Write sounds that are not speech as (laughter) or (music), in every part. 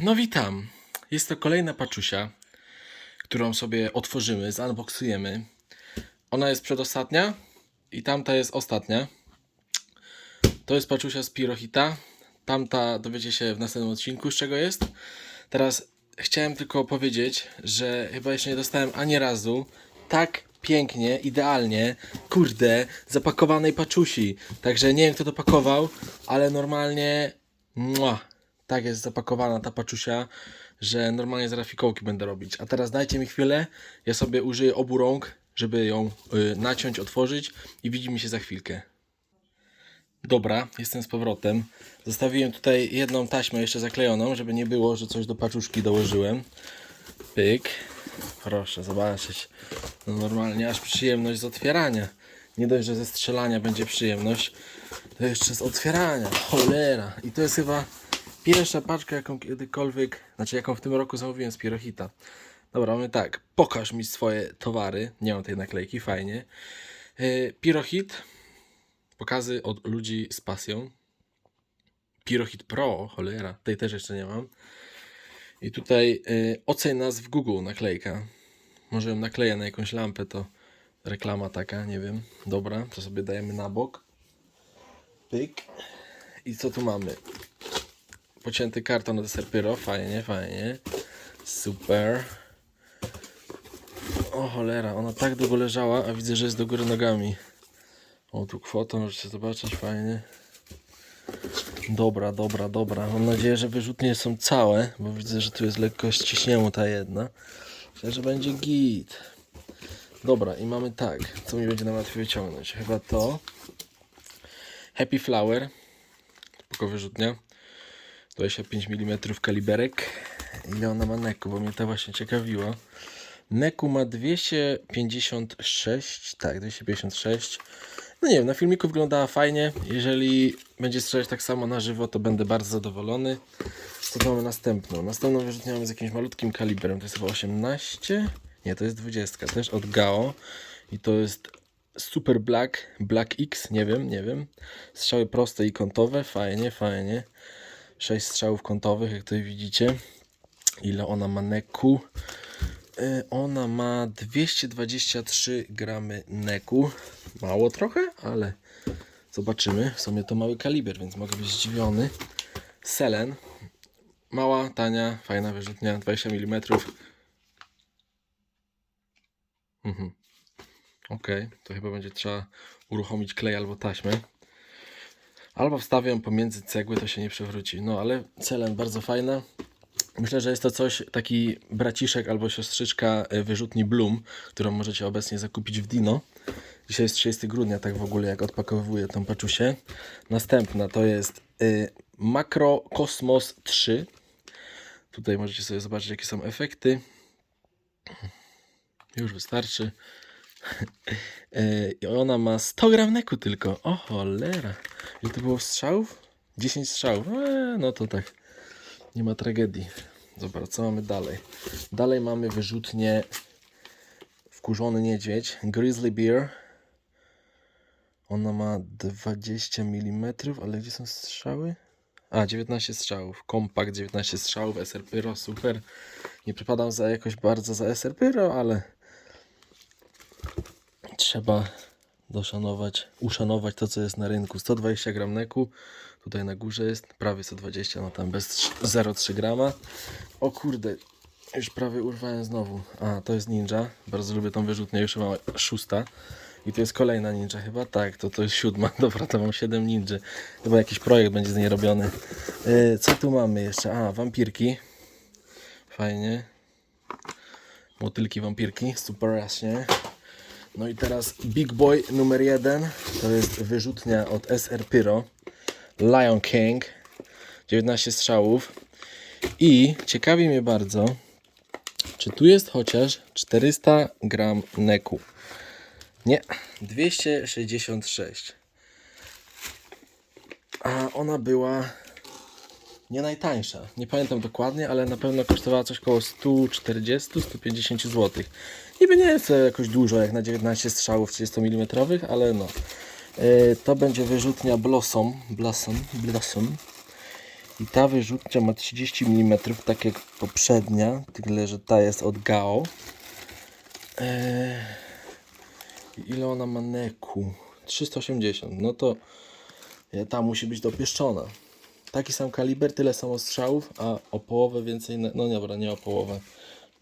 No witam. Jest to kolejna paczusia, którą sobie otworzymy, zanboksujemy. Ona jest przedostatnia i tamta jest ostatnia. To jest paczusia z Pirohita. Tamta dowiecie się w następnym odcinku, z czego jest. Teraz chciałem tylko powiedzieć, że chyba jeszcze nie dostałem ani razu tak pięknie, idealnie, kurde, zapakowanej paczusi. Także nie wiem, kto to pakował, ale normalnie mua, tak jest zapakowana ta paczusia, że normalnie zaraz fikołki będę robić. A teraz dajcie mi chwilę, ja sobie użyję obu rąk, żeby ją y, naciąć, otworzyć i widzimy się za chwilkę. Dobra, jestem z powrotem. Zostawiłem tutaj jedną taśmę jeszcze zaklejoną, żeby nie było, że coś do paczuszki dołożyłem. Pyk. Proszę zobaczyć. No normalnie aż przyjemność z otwierania. Nie dość, że ze strzelania będzie przyjemność, to jeszcze z otwierania. Cholera. I to jest chyba pierwsza paczka, jaką kiedykolwiek, znaczy jaką w tym roku zamówiłem z Pirohita. Dobra, mamy tak. Pokaż mi swoje towary. Nie mam tej naklejki, fajnie. Yy, Pirohit. Pokazy od ludzi z pasją. Pirohit Pro, cholera, tej też jeszcze nie mam. I tutaj y, oceń nas w Google naklejka. Może ją nakleję na jakąś lampę, to reklama taka, nie wiem. Dobra, to sobie dajemy na bok. Pyk. I co tu mamy? Pocięty karton od Serpyro, fajnie, fajnie. Super. O cholera, ona tak długo leżała, a widzę, że jest do góry nogami. O, tu kwotą, możecie zobaczyć, fajnie. Dobra, dobra, dobra. Mam nadzieję, że wyrzutnie są całe, bo widzę, że tu jest lekko ściśnięła ta jedna. Myślę, że będzie git. Dobra, i mamy tak. Co mi będzie najłatwiej wyciągnąć? Chyba to. Happy Flower. Spoko wyrzutnia. 25 mm kaliberek. Ile ona ma neku, bo mnie to właśnie ciekawiło. Neku ma 256, tak, 256. No nie wiem, na filmiku wyglądała fajnie. Jeżeli będzie strzelać tak samo na żywo, to będę bardzo zadowolony. Co mamy następną? Następną wyrzutnię mamy z jakimś malutkim kaliberem. To jest chyba 18? Nie, to jest 20. Też od GAO. I to jest Super Black, Black X, nie wiem, nie wiem. Strzały proste i kątowe, fajnie, fajnie. 6 strzałów kątowych, jak tutaj widzicie. Ile ona ma neku? Y, Ona ma 223 gramy neku. Mało trochę, ale zobaczymy. W sumie to mały kaliber, więc mogę być zdziwiony. Selen. Mała, tania, fajna wyrzutnia, 20 mm. Mhm. Ok, to chyba będzie trzeba uruchomić klej albo taśmę. Albo wstawię pomiędzy cegły, to się nie przewróci. No ale Selen bardzo fajna. Myślę, że jest to coś, taki braciszek albo siostrzyczka e, wyrzutni Bloom, którą możecie obecnie zakupić w Dino. Dzisiaj jest 30 grudnia, tak w ogóle, jak odpakowuję tą paczusię. Następna to jest y, Macro Cosmos 3. Tutaj możecie sobie zobaczyć, jakie są efekty. Już wystarczy. Y, (laughs) I ona ma 100 gram neku tylko. O cholera. Ile to było strzałów? 10 strzałów. Eee, no to tak. Nie ma tragedii. Zobacz, co mamy dalej. Dalej mamy wyrzutnię wkurzony niedźwiedź. Grizzly Bear. Ona ma 20 mm, ale gdzie są strzały? A, 19 strzałów. Kompakt 19 strzałów, SR Pyro, super. Nie przypadam za jakoś bardzo za SR Pyro, ale trzeba doszanować, uszanować to, co jest na rynku. 120 gram neku, tutaj na górze jest prawie 120, no tam bez trz- 0,3 grama. O kurde, już prawie urwałem znowu. A, to jest ninja, bardzo lubię tą wyrzutnię, już mam szósta. I to jest kolejna ninja chyba? Tak, to to jest siódma. (laughs) Dobra, to mam 7 ninja. Chyba jakiś projekt będzie z niej robiony. Yy, co tu mamy jeszcze? A, wampirki. Fajnie. Motylki wampirki, super raśnie. No i teraz Big Boy numer jeden. To jest wyrzutnia od SR Pyro. Lion King. 19 strzałów. I ciekawi mnie bardzo czy tu jest chociaż 400 gram neku? Nie 266 a ona była nie najtańsza. Nie pamiętam dokładnie, ale na pewno kosztowała coś około 140-150 zł. Niby nie jest to jakoś dużo jak na 19 strzałów 30 mm, ale no. Yy, to będzie wyrzutnia Blossom, Blossom, Blossom. I ta wyrzutnia ma 30 mm, tak jak poprzednia, tyle że ta jest od Gao. Eee, ile ona ma neku? 380. No to e, ta musi być dopieszczona. Taki sam kaliber, tyle samo strzałów, a o połowę więcej. No nie, dobra, nie o połowę.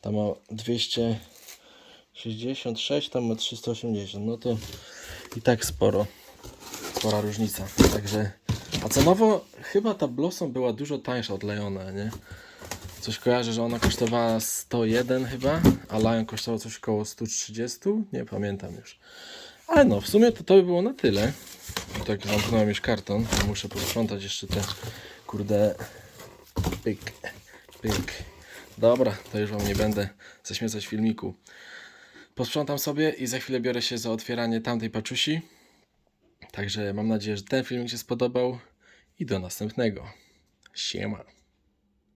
Ta ma 266, tam ma 380. No to i tak sporo. Spora różnica. Także. A cenowo chyba ta Blossom była dużo tańsza od Leona, nie? Coś kojarzę, że ona kosztowała 101 chyba, a Lion kosztował coś około 130? Nie pamiętam już. Ale no, w sumie to to by było na tyle. Tak zamknąłem już karton. Muszę posprzątać jeszcze te kurde pyk, pyk. Dobra, to już wam nie będę zaśmiecać filmiku. Posprzątam sobie i za chwilę biorę się za otwieranie tamtej paczusi. Także mam nadzieję, że ten filmik się spodobał i do następnego. Siema.